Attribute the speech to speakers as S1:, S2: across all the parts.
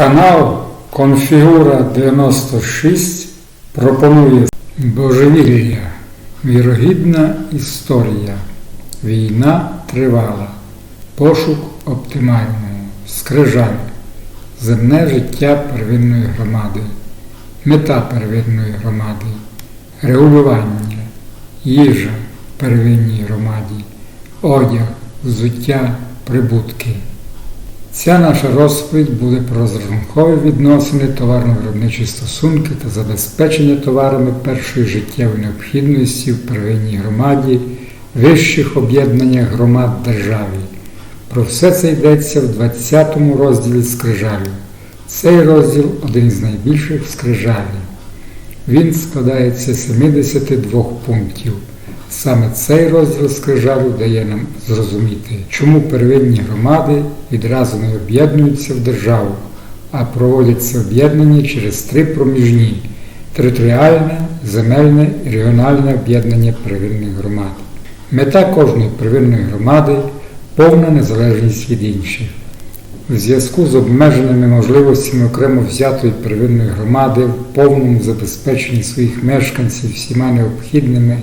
S1: Канал Конфігура 96 пропонує Божевілля. Вірогідна історія. Війна тривала. Пошук оптимального. Скрижаль. Земне життя первинної громади. Мета первинної громади. Регулювання. Їжа в первинній громаді. Одяг, взуття, прибутки. Ця наша розповідь буде про розрахункові відносини, товарно-виробничі стосунки та забезпечення товарами першої життєвої необхідності в первинній громаді, вищих об'єднаннях громад державі. Про все це йдеться в 20 розділі скрижалю. Цей розділ один з найбільших в скрижалі. Він складається з 72 пунктів. Саме цей розділ скрижалю дає нам зрозуміти, чому первинні громади відразу не об'єднуються в державу, а проводяться об'єднання через три проміжні територіальне, земельне і регіональне об'єднання первинних громад. Мета кожної первинної громади повна незалежність від інших. У зв'язку з обмеженими можливостями окремо взятої первинної громади в повному забезпеченні своїх мешканців всіма необхідними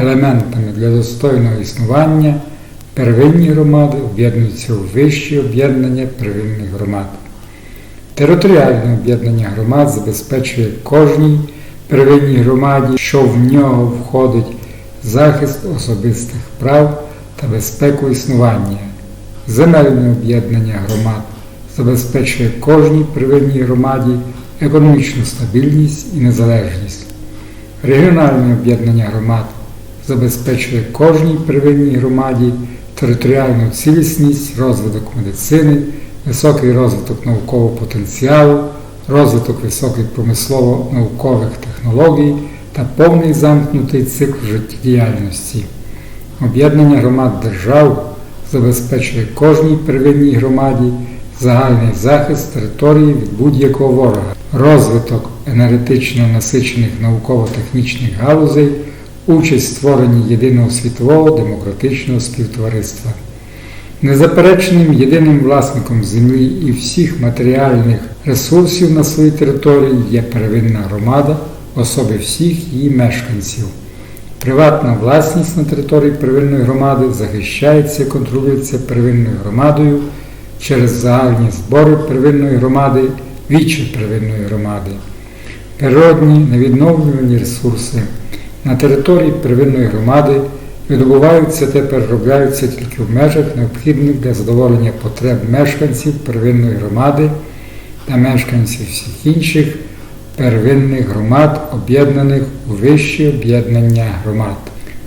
S1: елементами для достойного існування первинні громади об'єднуються у вищі об'єднання первинних громад. Територіальне об'єднання громад забезпечує кожній первинній громаді, що в нього входить захист особистих прав та безпеку існування. Земельне об'єднання громад забезпечує кожній первинній громаді економічну стабільність і незалежність. Регіональне об'єднання громад забезпечує кожній первинній громаді територіальну цілісність, розвиток медицини, високий розвиток наукового потенціалу, розвиток високих промислово-наукових технологій та повний замкнутий цикл життєдіяльності. Об'єднання громад держав забезпечує кожній первинній громаді загальний захист території від будь-якого ворога, розвиток енергетично насичених науково-технічних галузей участь в створенні єдиного світового демократичного співтовариства. Незаперечним єдиним власником землі і всіх матеріальних ресурсів на своїй території є первинна громада, особи всіх її мешканців. Приватна власність на території первинної громади захищається і контролюється первинною громадою через загальні збори первинної громади, вічі первинної громади, природні невідновлювані ресурси на території первинної громади видобуваються та переробляються тільки в межах необхідних для задоволення потреб мешканців первинної громади та мешканців всіх інших первинних громад, об'єднаних у вищі об'єднання громад.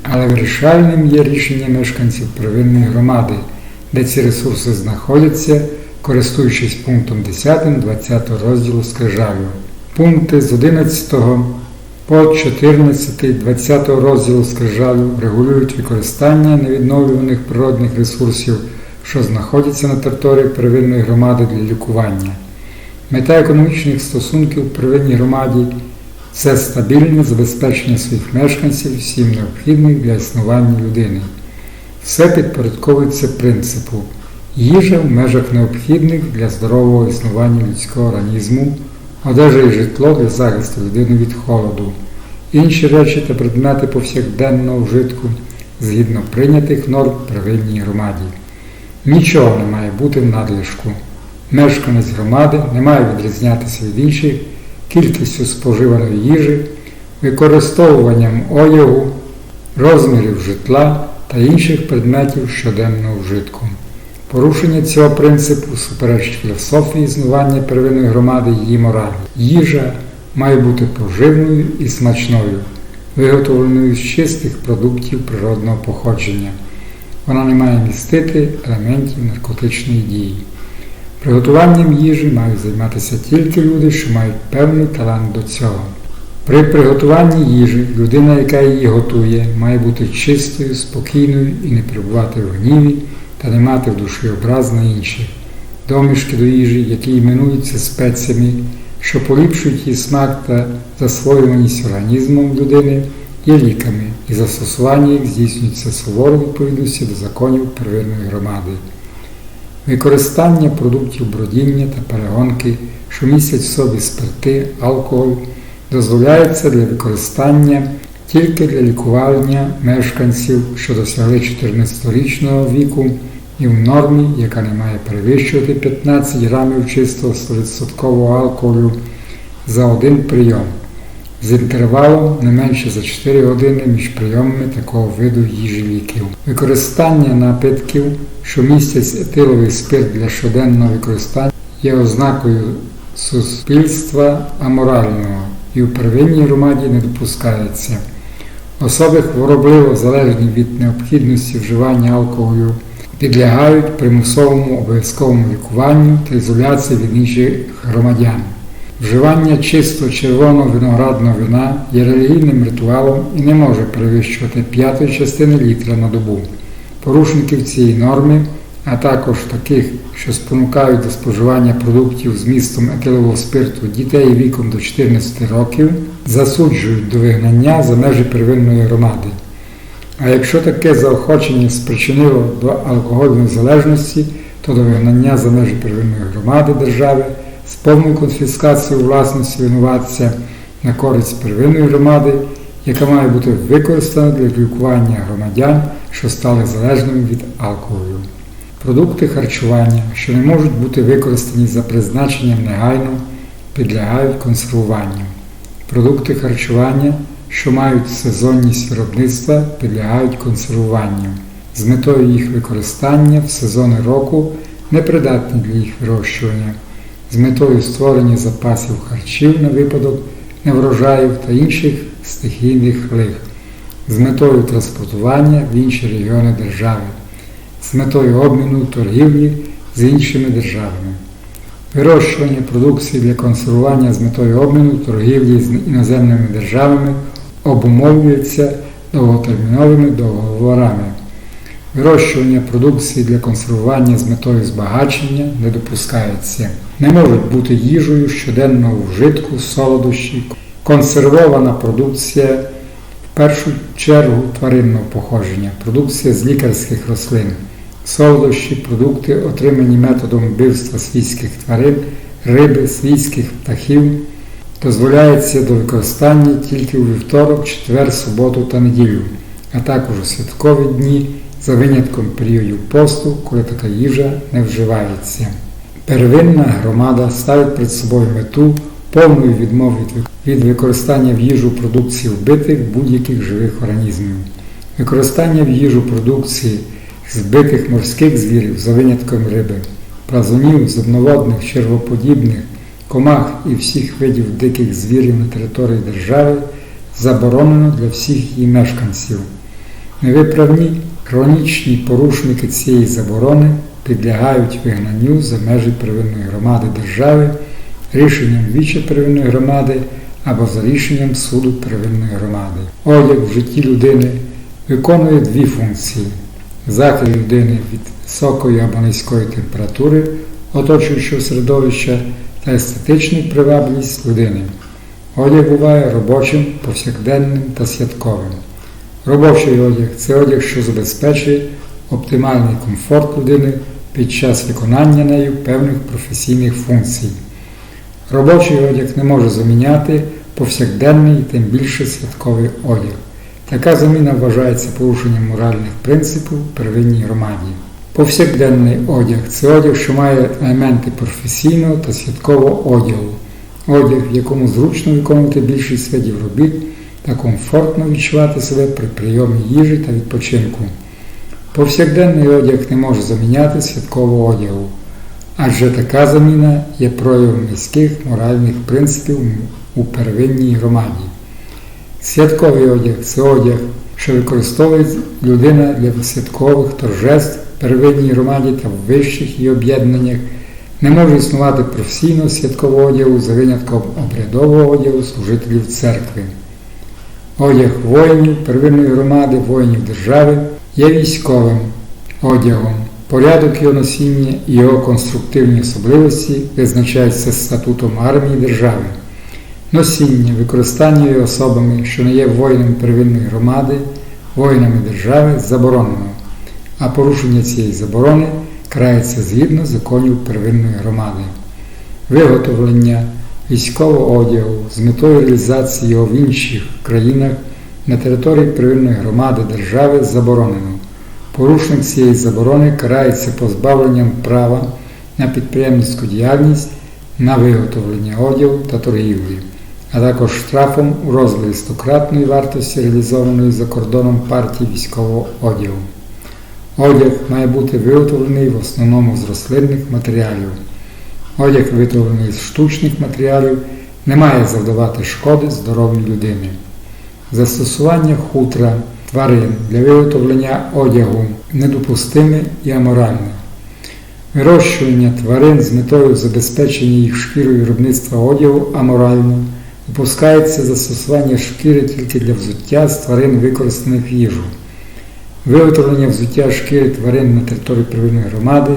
S1: Але вирішальним є рішення мешканців первинної громади, де ці ресурси знаходяться, користуючись пунктом 10 20 розділу Скрижалю. Пункти з 11 по 14-20 розділу скрижалю регулюють використання невідновлюваних природних ресурсів, що знаходяться на території первинної громади для лікування. Мета економічних стосунків в первинній громаді це стабільне забезпечення своїх мешканців всім необхідним для існування людини. Все підпорядковується принципу їжа в межах необхідних для здорового існування людського організму одежа і житло для захисту людини від холоду, інші речі та предмети повсякденного вжитку згідно прийнятих норм первинній громаді. Нічого не має бути в надлишку. Мешканець громади не має відрізнятися від інших кількістю споживаної їжі, використовуванням одягу, розмірів житла та інших предметів щоденного вжитку. Порушення цього принципу суперечить філософії існування первинної громади її моралі. Їжа має бути поживною і смачною, виготовленою з чистих продуктів природного походження. Вона не має містити елементів наркотичної дії. Приготуванням їжі мають займатися тільки люди, що мають певний талант до цього. При приготуванні їжі людина, яка її готує, має бути чистою, спокійною і не перебувати в гніві та не мати в душі образ на інших, домішки до їжі, які іменуються спеціями, що поліпшують її смак та засвоюваність організмом людини, є ліками, і застосування їх здійснюється суворо відповідності до законів первинної громади. Використання продуктів бродіння та перегонки, що містять в собі спирти, алкоголь, дозволяється для використання тільки для лікування мешканців, що досягли 14-річного віку і в нормі, яка не має перевищувати 15 грамів чистого 100% алкоголю за один прийом з інтервалом не менше за 4 години між прийомами такого виду їжі ліків. Використання напитків, що містять етиловий спирт для щоденного використання, є ознакою суспільства аморального і у первинній громаді не допускається. Особи хворобливо залежні від необхідності вживання алкоголю підлягають примусовому обов'язковому лікуванню та ізоляції від інших громадян. Вживання чисто червоного виноградного вина є релігійним ритуалом і не може перевищувати п'ятої частини літра на добу. Порушників цієї норми, а також таких, що спонукають до споживання продуктів з містом етилового спирту дітей віком до 14 років, засуджують до вигнання за межі первинної громади. А якщо таке заохочення спричинило до алкогольної залежності, то до вигнання за межі первинної громади держави з повною конфіскацією власності винуватця на користь первинної громади, яка має бути використана для лікування громадян, що стали залежними від алкоголю. Продукти харчування, що не можуть бути використані за призначенням негайно, підлягають консервуванню. Продукти харчування, що мають сезонність виробництва, підлягають консервуванню. З метою їх використання в сезони року непридатні для їх вирощування з метою створення запасів харчів на випадок неврожаїв та інших стихійних лих, з метою транспортування в інші регіони держави, з метою обміну торгівлі з іншими державами. Вирощування продукції для консервування з метою обміну торгівлі з іноземними державами обумовлюється довготерміновими договорами. Вирощування продукції для консервування з метою збагачення не допускається. Не можуть бути їжею щоденного вжитку, солодощі, консервована продукція, в першу чергу тваринного походження, продукція з лікарських рослин, солодощі, продукти, отримані методом вбивства свійських тварин, риби, свійських птахів, дозволяється до використання тільки у вівторок, четвер, суботу та неділю, а також у святкові дні за винятком періодів посту, коли така їжа не вживається. Первинна громада ставить перед собою мету повної відмови від використання в їжу продукції вбитих будь-яких живих організмів. Використання в їжу продукції збитих морських звірів за винятком риби, плазунів, земноводних, червоподібних, комах і всіх видів диких звірів на території держави заборонено для всіх її мешканців. Невиправні Хронічні порушники цієї заборони підлягають вигнанню за межі первинної громади держави рішенням віче первинної громади або за рішенням суду первинної громади. Одяг в житті людини виконує дві функції: захист людини від високої або низької температури, оточуючого середовища та естетичну привабливість людини. Одяг буває робочим, повсякденним та святковим. Робочий одяг це одяг, що забезпечує оптимальний комфорт людини під час виконання нею певних професійних функцій. Робочий одяг не може заміняти повсякденний і тим більше святковий одяг. Така заміна вважається порушенням моральних принципів первинній громаді. Повсякденний одяг це одяг, що має елементи професійного та святкового одягу, одяг, в якому зручно виконувати більшість видів робіт та комфортно відчувати себе при прийомі їжі та відпочинку. Повсякденний одяг не може заміняти святкового одягу, адже така заміна є проявом низьких моральних принципів у первинній громаді. Святковий одяг це одяг, що використовує людина для святкових торжеств первинній громаді та в вищих її об'єднаннях, не може існувати професійного святкового одягу за винятком обрядового одягу служителів церкви. Одяг воїнів первинної громади, воїнів держави є військовим одягом. Порядок його носіння і його конструктивні особливості визначаються статутом армії держави. Носіння, використання його особами, що не є воїнами первинної громади, воїнами держави, заборонено, а порушення цієї заборони карається згідно законів первинної громади. виготовлення військового одягу з метою реалізації його в інших країнах на території первинної громади держави заборонено. Порушник цієї заборони карається позбавленням права на підприємницьку діяльність на виготовлення одягу та торгівлі, а також штрафом у розмірі стократної вартості реалізованої за кордоном партії військового одягу. Одяг має бути виготовлений в основному з рослинних матеріалів. Одяг, виготовлений з штучних матеріалів, не має завдавати шкоди здоров'ю людини. Застосування хутра тварин для виготовлення одягу недопустиме і аморальне. Вирощування тварин з метою забезпечення їх шкірою виробництва одягу аморально. Допускається застосування шкіри тільки для взуття з тварин, використаних в їжу. Виготовлення взуття шкіри тварин на території первинної громади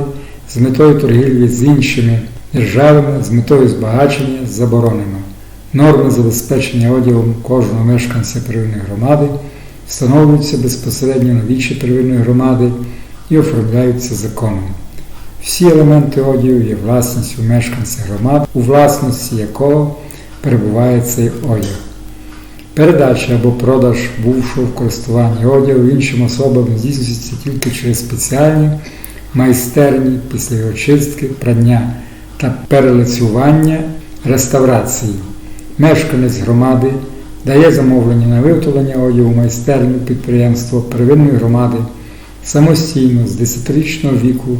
S1: з метою торгівлі з іншими державами з метою збагачення заборонено. Норми забезпечення одягом кожного мешканця первинної громади встановлюються безпосередньо на вічі первинної громади і оформляються законом. Всі елементи одягу є власністю мешканця громад, у власності якого перебуває цей одяг. Передача або продаж бувшого в користуванні одягу іншим особам здійснюється тільки через спеціальні майстерні після його чистки, прання та перелицювання реставрації. Мешканець громади дає замовлення на виготовлення одягу майстерню підприємство первинної громади самостійно з 10-річного віку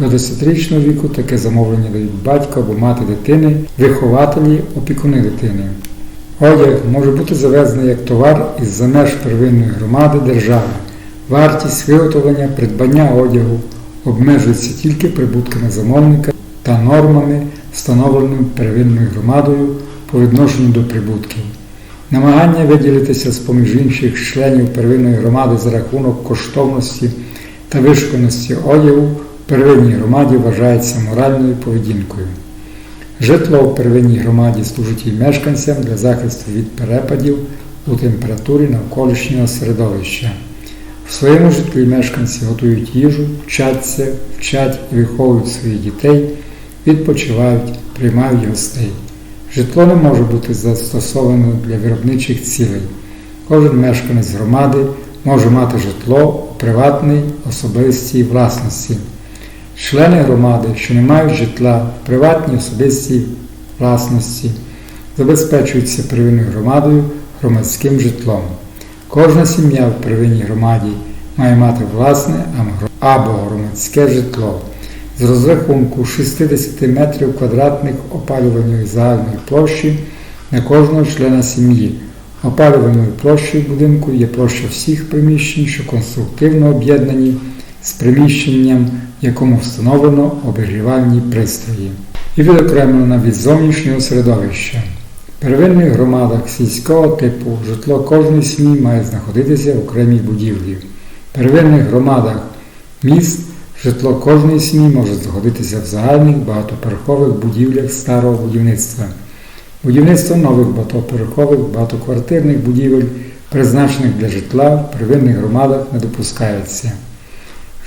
S1: до 10-річного віку таке замовлення дають батько або мати дитини, вихователі, опікуни дитини. Одяг може бути завезений як товар із-за меж первинної громади держави. Вартість виготовлення придбання одягу обмежується тільки прибутками замовника та нормами, встановленими первинною громадою по відношенню до прибутків. Намагання виділитися з поміж інших членів первинної громади за рахунок коштовності та вишуканості одягу первинній громаді вважається моральною поведінкою. Житло в первинній громаді служить і мешканцям для захисту від перепадів у температурі навколишнього середовища. В своєму житлі мешканці готують їжу, вчаться, вчать і виховують своїх дітей, відпочивають, приймають гостей. Житло не може бути застосовано для виробничих цілей. Кожен мешканець громади може мати житло у приватній особистій власності. Члени громади, що не мають житла в приватній особистій власності, забезпечуються первинною громадою громадським житлом. Кожна сім'я в первинній громаді має мати власне або громадське житло з розрахунку 60 метрів квадратних опалювальної загальної площі на кожного члена сім'ї. Опалювальною площею будинку є площа всіх приміщень, що конструктивно об'єднані з приміщенням, якому встановлено обігрівальні пристрої, і відокремлена від зовнішнього середовища. В первинних громадах сільського типу житло кожної сім'ї має знаходитися в окремій будівлі. В первинних громадах міст житло кожної сім'ї може знаходитися в загальних багатоперхових будівлях старого будівництва. Будівництво нових багатоперхових, багатоквартирних будівель, призначених для житла в первинних громадах не допускається.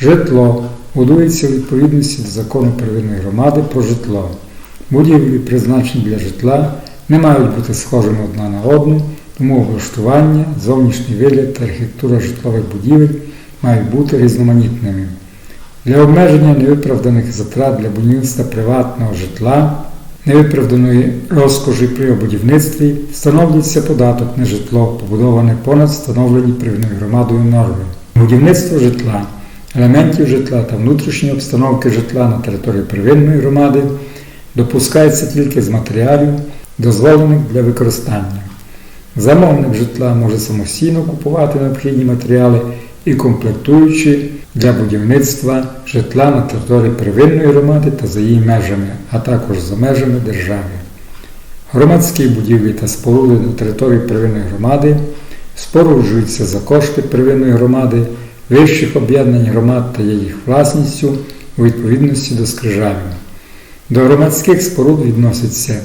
S1: Житло будується у відповідності до закону первинної громади про житло. Будівлі, призначені для житла, не мають бути схожими одна на одну, тому облаштування, зовнішній вигляд та архітектура житлових будівель мають бути різноманітними. Для обмеження невиправданих затрат для будівництва приватного житла, невиправданої розкоші при будівництві встановлюється податок на житло, побудоване понад встановлені первинною громадою норми. Будівництво житла, елементів житла та внутрішньої обстановки житла на території первинної громади допускається тільки з матеріалів, дозволених для використання. Замовник житла може самостійно купувати необхідні матеріали і комплектуючі для будівництва житла на території первинної громади та за її межами, а також за межами держави. Громадські будівлі та споруди на території первинної громади споруджуються за кошти первинної громади, вищих об'єднань громад та є їх власністю у відповідності до скрижалів. До громадських споруд відносяться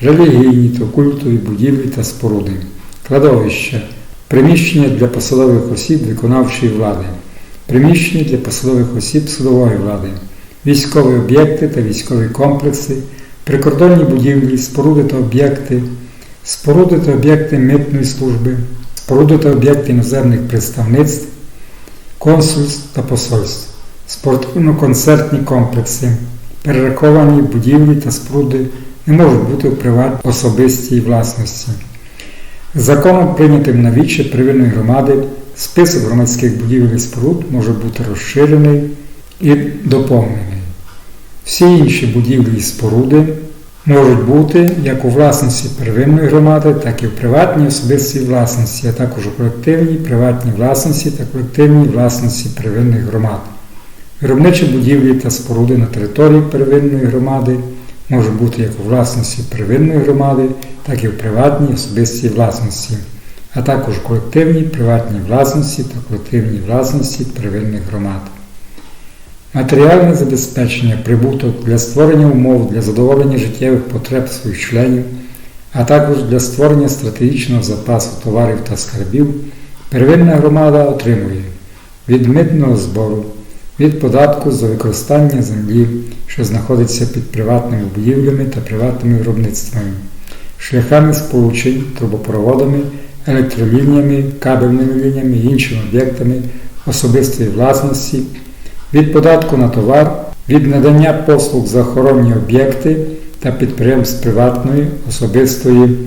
S1: релігійні та культові будівлі та споруди, кладовища, приміщення для посадових осіб виконавчої влади, приміщення для посадових осіб судової влади, військові об'єкти та військові комплекси, прикордонні будівлі, споруди та об'єкти, споруди та об'єкти митної служби, споруди та об'єкти іноземних представництв, консульств та посольств, спортивно-концертні комплекси, перераховані будівлі та споруди не можуть бути у приватній особистій власності. Законом, прийнятим на віче первинної громади, список громадських будівель і споруд може бути розширений і доповнений. Всі інші будівлі і споруди можуть бути як у власності первинної громади, так і в приватній особистій власності, а також у колективній приватній власності та колективній власності первинних громад. Виробничі будівлі та споруди на території первинної громади можуть бути як у власності первинної громади, так і в приватній особистій власності, а також в колективній приватній власності та колективній власності первинних громад. Матеріальне забезпечення, прибуток для створення умов для задоволення життєвих потреб своїх членів, а також для створення стратегічного запасу товарів та скарбів, первинна громада отримує від митного збору, від податку за використання землі, що знаходиться під приватними будівлями та приватними виробництвами, шляхами сполучень, трубопроводами, електролініями, кабельними лініями іншими об'єктами особистої власності, від податку на товар, від надання послуг за охоронні об'єкти та підприємств приватної особистої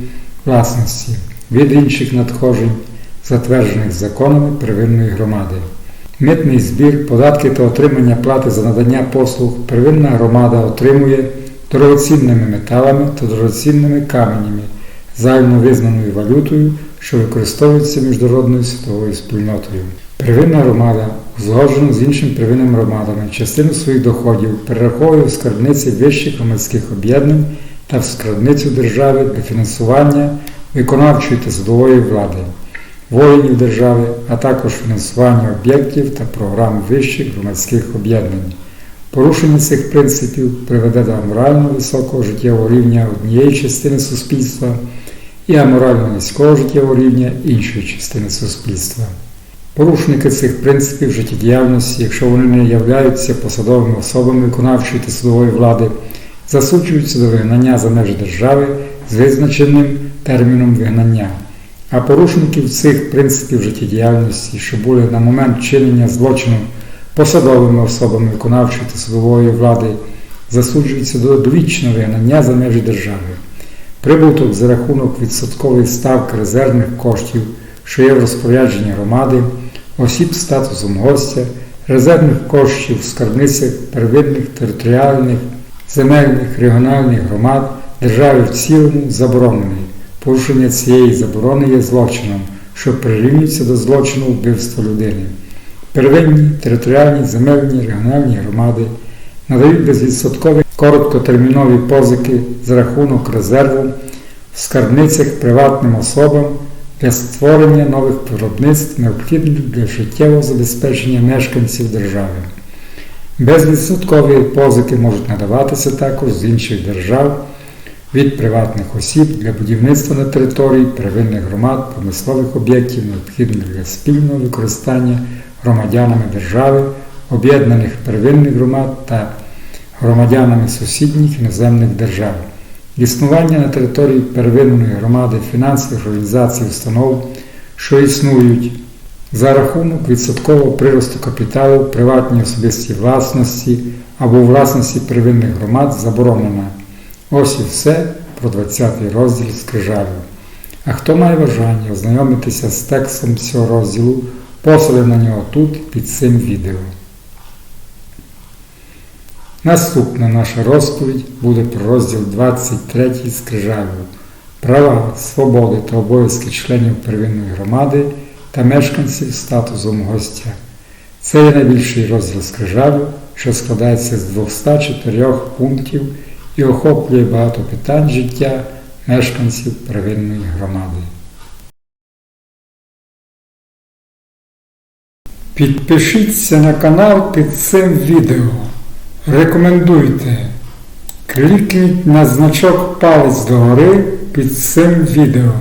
S1: власності, від інших надходжень, затверджених законами первинної громади. Митний збір, податки та отримання плати за надання послуг первинна громада отримує дорогоцінними металами та дорогоцінними каменями, загальновизнаною валютою, що використовується міжнародною світовою спільнотою. Первинна громада, узгоджена з іншими первинними громадами, частину своїх доходів перераховує в скарбниці вищих громадських об'єднань та в скарбницю держави для фінансування виконавчої та судової влади воїнів держави, а також фінансування об'єктів та програм вищих громадських об'єднань. Порушення цих принципів приведе до аморально високого життєвого рівня однієї частини суспільства і аморально низького життєвого рівня іншої частини суспільства. Порушники цих принципів життєдіяльності, якщо вони не являються посадовими особами виконавчої та судової влади, засуджуються до вигнання за межі держави з визначеним терміном вигнання. А порушників цих принципів життєдіяльності, що були на момент чинення злочину посадовими особами виконавчої та судової влади, засуджуються до довічного вигнання за межі держави. Прибуток за рахунок відсоткової ставки резервних коштів, що є в розпорядженні громади, осіб статусом гостя, резервних коштів в скарбницях первинних територіальних, земельних, регіональних громад, держави в цілому заборонений. Порушення цієї заборони є злочином, що прирівнюється до злочину вбивства людини. Первинні територіальні земельні регіональні громади надають безвідсоткові короткотермінові позики за рахунок резерву в скарбницях приватним особам для створення нових виробництв, необхідних для життєвого забезпечення мешканців держави. Безвідсоткові позики можуть надаватися також з інших держав від приватних осіб для будівництва на території первинних громад, промислових об'єктів, необхідних для спільного використання громадянами держави, об'єднаних первинних громад та громадянами сусідніх іноземних держав. Існування на території первинної громади фінансових організацій установ, що існують за рахунок відсоткового приросту капіталу приватній особистій власності або власності первинних громад заборонена. Ось і все про 20 розділ скрижалю. А хто має бажання ознайомитися з текстом цього розділу, посилив на нього тут під цим відео. Наступна наша розповідь буде про розділ 23 скрижалю. Права, свободи та обов'язки членів первинної громади та мешканців статусом гостя. Це є найбільший розділ скрижалю, що складається з 204 пунктів і охоплює багато питань життя мешканців первинної громади. Підпишіться на канал під цим відео. Рекомендуйте. Клікніть на значок палець догори під цим відео.